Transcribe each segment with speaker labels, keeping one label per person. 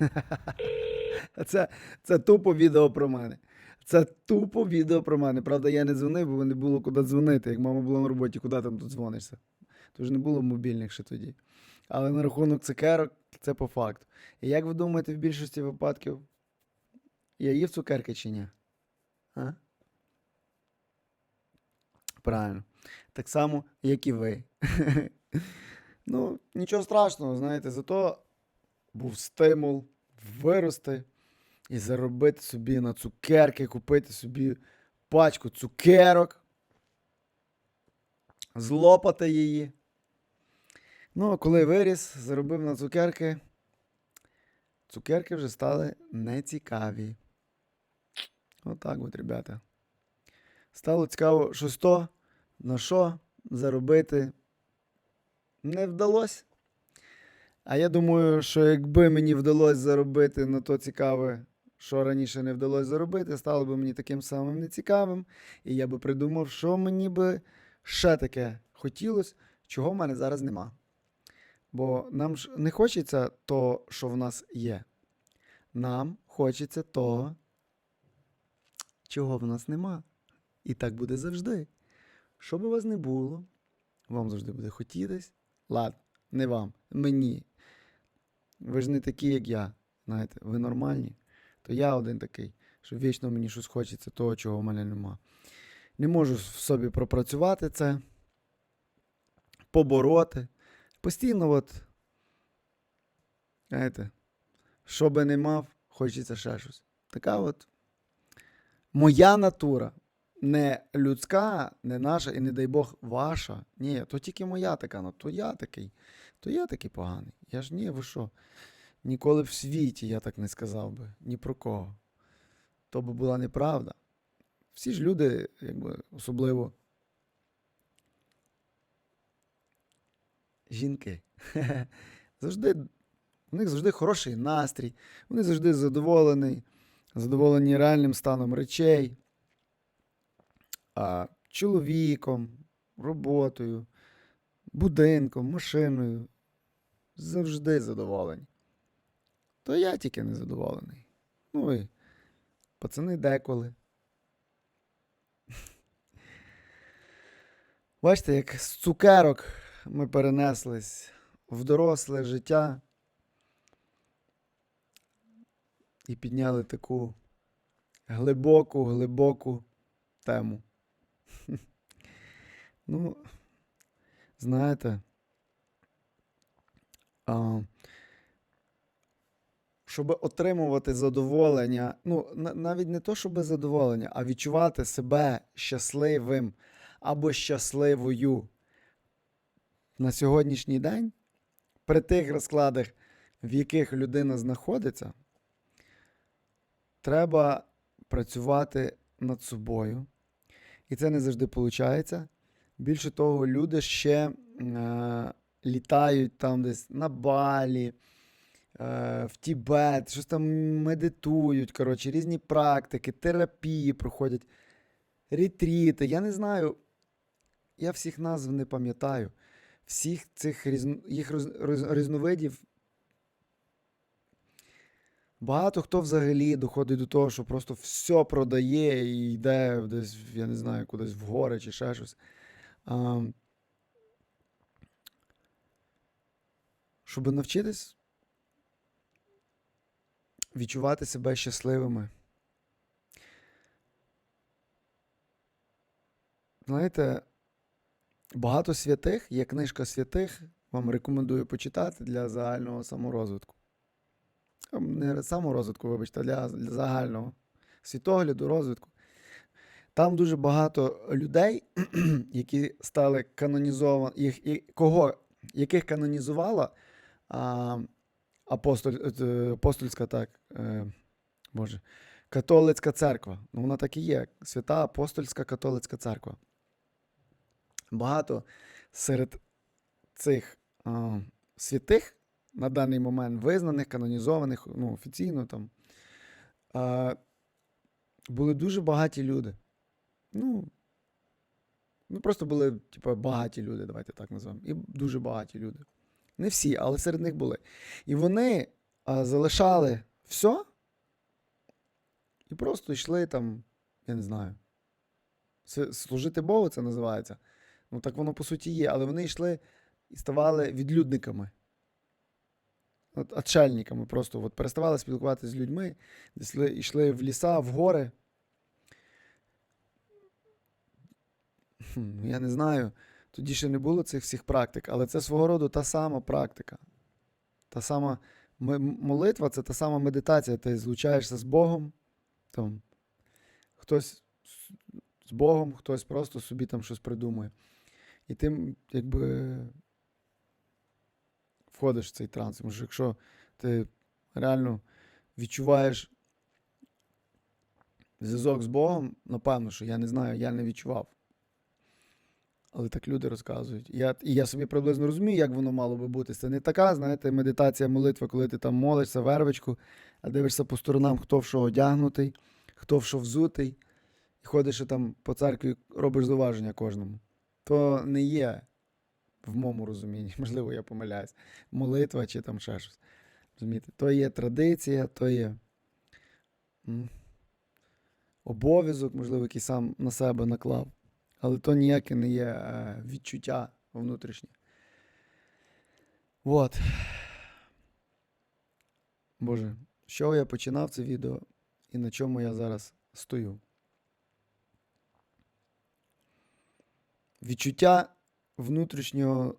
Speaker 1: Це, це тупо відео про мене. Це тупо відео про мене. Правда, я не дзвонив, бо не було куди дзвонити. Як мама була на роботі, куди там тут дзвонишся? Тож не було мобільних ще тоді. Але на рахунок цукерок це по факту. І як ви думаєте, в більшості випадків я їв цукерки чи ні? А? Правильно. Так само, як і ви. ну, нічого страшного, знаєте, зато був стимул вирости і заробити собі на цукерки, купити собі пачку цукерок, злопати її. Ну, а коли виріс, заробив на цукерки, цукерки вже стали нецікаві. Отак от, ребята. Стало цікаво, що то, на що заробити не вдалося. А я думаю, що якби мені вдалося заробити на то цікаве, що раніше не вдалося заробити, стало би мені таким самим нецікавим. І я би придумав, що мені би ще таке хотілося, чого в мене зараз нема. Бо нам ж не хочеться того, що в нас є. Нам хочеться того, чого в нас нема. І так буде завжди. Що би у вас не було, вам завжди буде хотітись. Ладно, не вам, мені. Ви ж не такі, як я. Знаєте, ви нормальні. То я один такий, що вічно мені щось хочеться того, чого в мене нема. Не можу в собі пропрацювати це, побороти. Постійно, от, знаєте, що би не мав, хочеться ще щось. Така от моя натура. Не людська, не наша, і не дай Бог ваша. Ні, то тільки моя така, ну то я такий, то я такий поганий. Я ж ні, ви що? Ніколи в світі я так не сказав би, ні про кого. То би була неправда. Всі ж люди, якби, особливо жінки, завжди, у них завжди хороший настрій, вони завжди задоволені, задоволені реальним станом речей, а, чоловіком, роботою, будинком, машиною. Завжди задоволені. То я тільки не задоволений. Ну і пацани деколи. Бачите, як з цукерок ми перенеслись в доросле життя і підняли таку глибоку, глибоку тему. Ну, знаєте, а, щоб отримувати задоволення, ну, навіть не то, щоб задоволення, а відчувати себе щасливим або щасливою на сьогоднішній день, при тих розкладах, в яких людина знаходиться, треба працювати над собою. І це не завжди виходить. Більше того, люди ще е, літають там десь на Балі, е, в Тібет, щось там медитують, коротше, різні практики, терапії проходять, ретріти. Я не знаю, я всіх назв не пам'ятаю. Всіх цих різн... їх роз... роз... різновидів. Багато хто взагалі доходить до того, що просто все продає і йде десь, я не знаю, кудись в гори чи ще щось. А, щоб навчитись відчувати себе щасливими. Знаєте, багато святих, є книжка святих, вам рекомендую почитати для загального саморозвитку. Не саморозвитку, вибачте, для, для загального світогляду, розвитку. Там дуже багато людей, які стали канонізовані, їх, і, кого, яких канонізувала а, апостоль, е, апостольська, так, е, Боже, католицька церква. Ну, вона так і є. Свята апостольська католицька церква. Багато серед цих а, святих на даний момент визнаних, канонізованих, ну, офіційно там, а, були дуже багаті люди. Ну, ну просто були, типу, багаті люди, давайте так назвемо. І дуже багаті люди. Не всі, але серед них були. І вони а, залишали все і просто йшли там, я не знаю. Служити Богу це називається. Ну так воно по суті є, але вони йшли і ставали відлюдниками. От, отшельниками просто от, переставали спілкуватися з людьми, йшли, йшли в ліса, в гори. Я не знаю. Тоді ще не було цих всіх практик, але це свого роду та сама практика. Та сама молитва це та сама медитація. Ти злучаєшся з Богом. Там, хтось з Богом, хтось просто собі там щось придумує. І ти якби входиш в цей транс. Тому що якщо ти реально відчуваєш зв'язок з Богом, напевно, що я не знаю, я не відчував. Але так люди розказують. І я, і я собі приблизно розумію, як воно мало би бути. Це не така, знаєте, медитація, молитва, коли ти там молишся, вервичку, а дивишся по сторонам, хто в що одягнутий, хто в що взутий, і ходиш і там по церкві робиш зауваження кожному. То не є в моєму розумінні, можливо, я помиляюсь, молитва чи там ще щось. Розумієте? То є традиція, то є обов'язок, можливо, який сам на себе наклав. Але то ніяке не є е, відчуття внутрішнє. От. Боже, з чого я починав це відео і на чому я зараз стою? Відчуття внутрішнього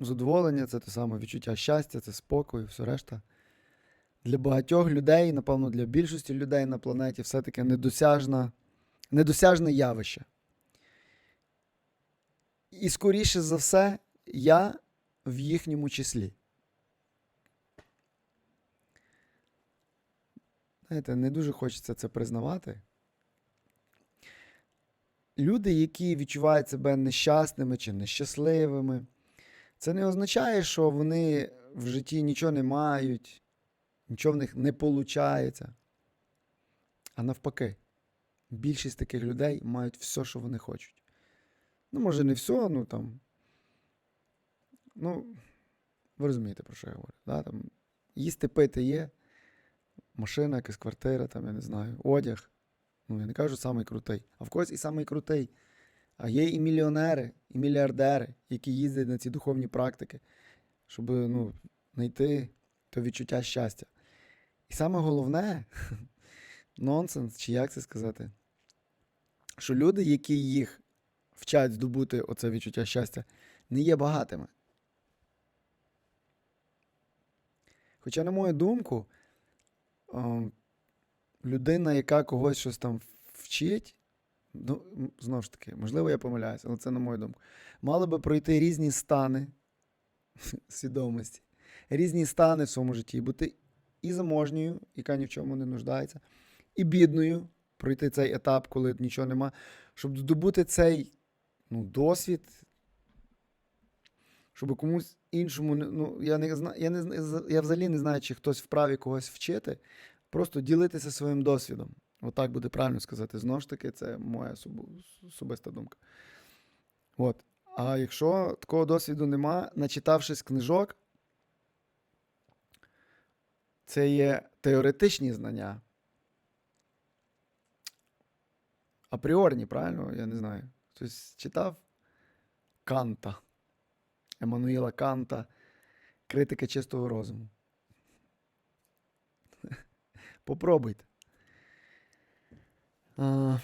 Speaker 1: задоволення це те саме відчуття щастя, це спокою, все решта. Для багатьох людей, напевно, для більшості людей на планеті все-таки недосяжна, недосяжне явище. І скоріше за все, я в їхньому числі. Знаєте, не дуже хочеться це признавати. Люди, які відчувають себе нещасними чи нещасливими, це не означає, що вони в житті нічого не мають, нічого в них не виходить. А навпаки, більшість таких людей мають все, що вони хочуть. Ну, може, не все, ну там. Ну, ви розумієте, про що я говорю. Да? Там, їсти пити є, машина, якась квартира, там, я не знаю, одяг. Ну, я не кажу самий крутий. А в когось і самий крутий. А є і мільйонери, і мільярдери, які їздять на ці духовні практики, щоб ну, знайти то відчуття щастя. І саме головне, нонсенс, чи як це сказати, що люди, які їх вчать здобути оце відчуття щастя, не є багатими. Хоча, на мою думку, ем, людина, яка когось щось там вчить, ну, знову ж таки, можливо, я помиляюся, але це на мою думку, мали би пройти різні стани свідомості, різні стани в своєму житті, бути і заможньою, яка ні в чому не нуждається, і бідною, пройти цей етап, коли нічого нема, щоб здобути цей ну, досвід, щоб комусь іншому, ну, я, не, зна- я, не, я взагалі не знаю, чи хтось вправі когось вчити, просто ділитися своїм досвідом. Отак буде правильно сказати. Знову ж таки, це моя особиста думка. От. А якщо такого досвіду нема, начитавшись книжок, це є теоретичні знання. Апріорні, правильно? Я не знаю. Хтось читав Канта, Еммануїла Канта, критика чистого розуму. Попробуйте. А...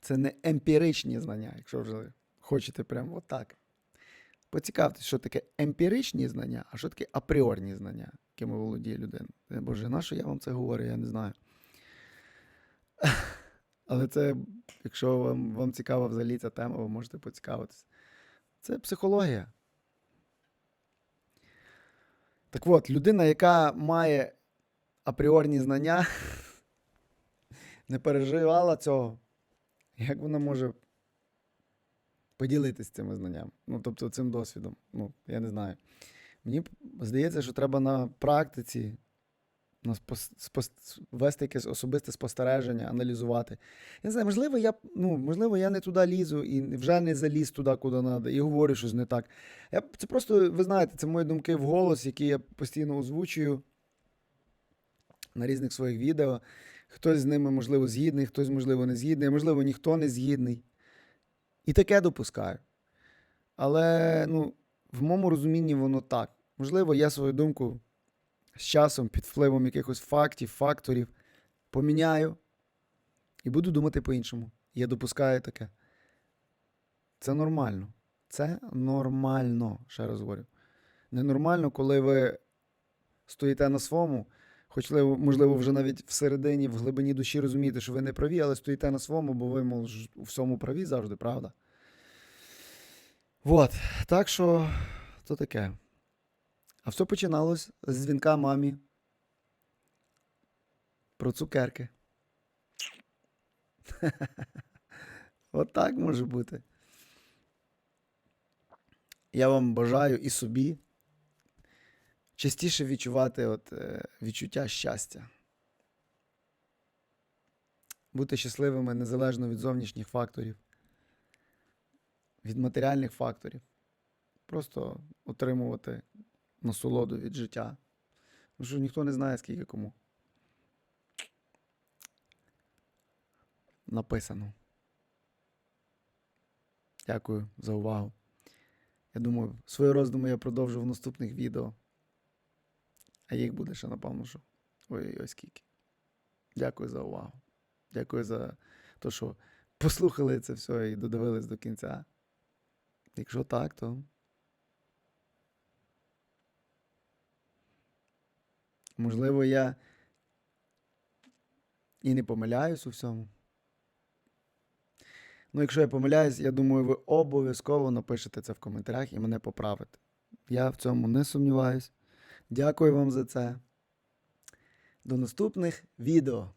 Speaker 1: Це не емпіричні знання, якщо вже хочете прямо отак. Поцікавтесь, що таке емпіричні знання, а що таке апріорні знання, якими володіє людина. Е, Боже, на що я вам це говорю, я не знаю. Але це, якщо вам, вам цікава взагалі ця тема, ви можете поцікавитися. Це психологія. Так от, людина, яка має апріорні знання, не переживала цього, як вона може поділитися цими знаннями? Ну, тобто цим досвідом. Ну, я не знаю. Мені здається, що треба на практиці вести якесь особисте спостереження, аналізувати. Я не знаю, можливо, я, ну, можливо, я не туди лізу і вже не заліз туди, куди треба, і говорю щось не так. Я, це просто, ви знаєте, це мої думки в голос, які я постійно озвучую на різних своїх відео. Хтось з ними, можливо, згідний, хтось, можливо, не згідний, можливо, ніхто не згідний. І таке допускаю. Але ну, в моєму розумінні воно так. Можливо, я свою думку з часом, під впливом якихось фактів, факторів поміняю і буду думати по-іншому. Я допускаю таке. Це нормально. Це нормально, ще раз говорю. Ненормально, коли ви стоїте на своєму, хоч, можливо, вже навіть всередині, в глибині душі розумієте, що ви не праві, але стоїте на своєму, бо ви, мол, у всьому праві завжди, правда? Вот. Так що, то таке. А все починалось з дзвінка мамі про цукерки. От так може бути. Я вам бажаю і собі частіше відчувати от, е, відчуття щастя. Бути щасливими незалежно від зовнішніх факторів, від матеріальних факторів. Просто отримувати насолоду від життя. Тому що ніхто не знає, скільки кому. Написано. Дякую за увагу. Я думаю, свої роздуми я продовжу в наступних відео. А їх буде ще, напевно, що. Ой-ой-ой, скільки. Дякую за увагу. Дякую за те, що послухали це все і додивились до кінця. Якщо так, то. Можливо, я і не помиляюсь у всьому. Ну, якщо я помиляюсь, я думаю, ви обов'язково напишете це в коментарях і мене поправите. Я в цьому не сумніваюсь. Дякую вам за це. До наступних відео.